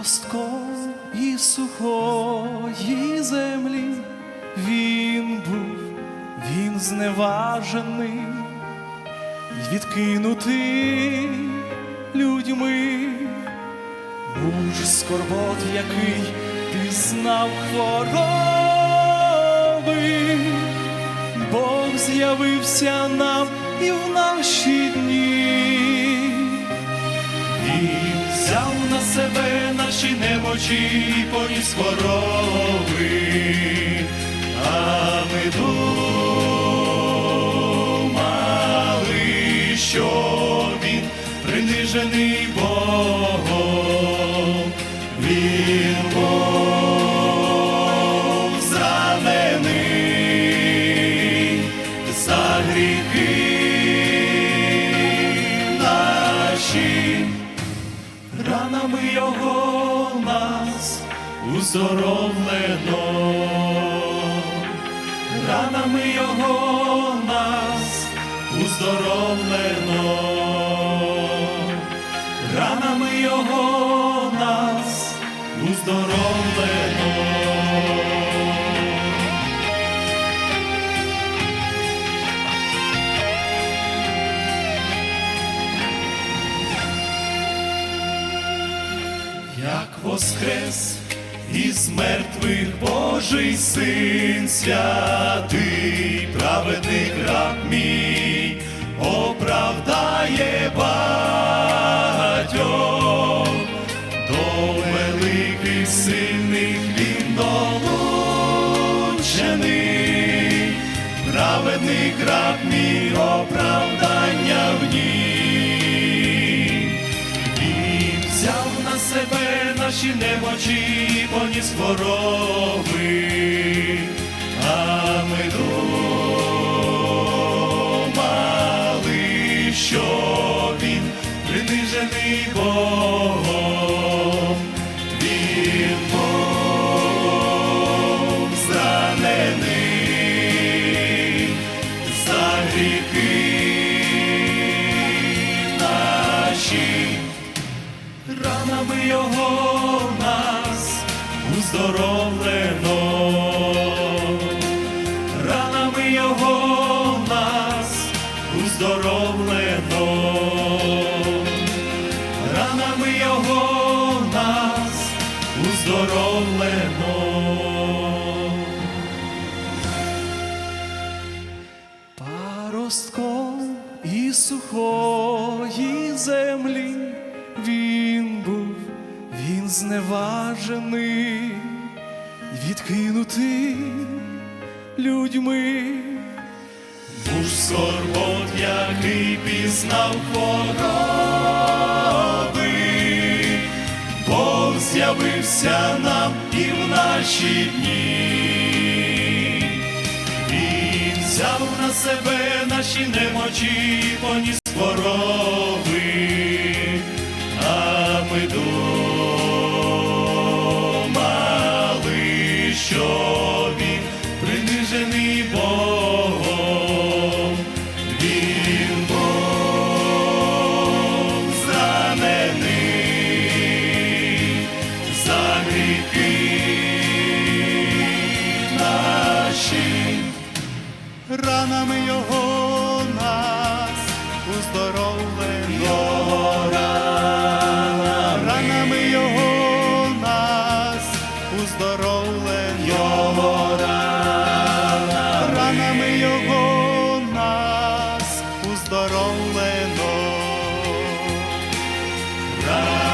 Паростком і сухої землі. Він був, він зневажений, відкинутий людьми, муж скорбот, який пізнав хвороби, Бог з'явився нам і в наші дні. Він взяв на себе наші немочі і поніс хвороби, а ми думали, що він принижений Богом, нас уздоровлено, ранами його нас уздоровлено, ранами його нас уздоровлено. як воскрес із мертвих Божий син святий, праведник раб мій, оправдає багатьох, до великих сильних він долучений, праведник раб мій, оправдання в ній. Наші немочі, поніс хвороби, а ми думали, що він принижений Богом, він був зранений за гріхи наші. Ранами його ранами його нас уздоровлено. Паростком і сухої землі він був, він зневажений, відкинутий людьми. Муж скорбот, який пізнав хвороби, з'явився нам і в наші дні. Він взяв на себе наші немочі, поніс хвороби, ранами його нас уздоровлено. Його ранами. ранами його нас уздоровлено. Його ранами. ранами його нас уздоровлено. Ранами.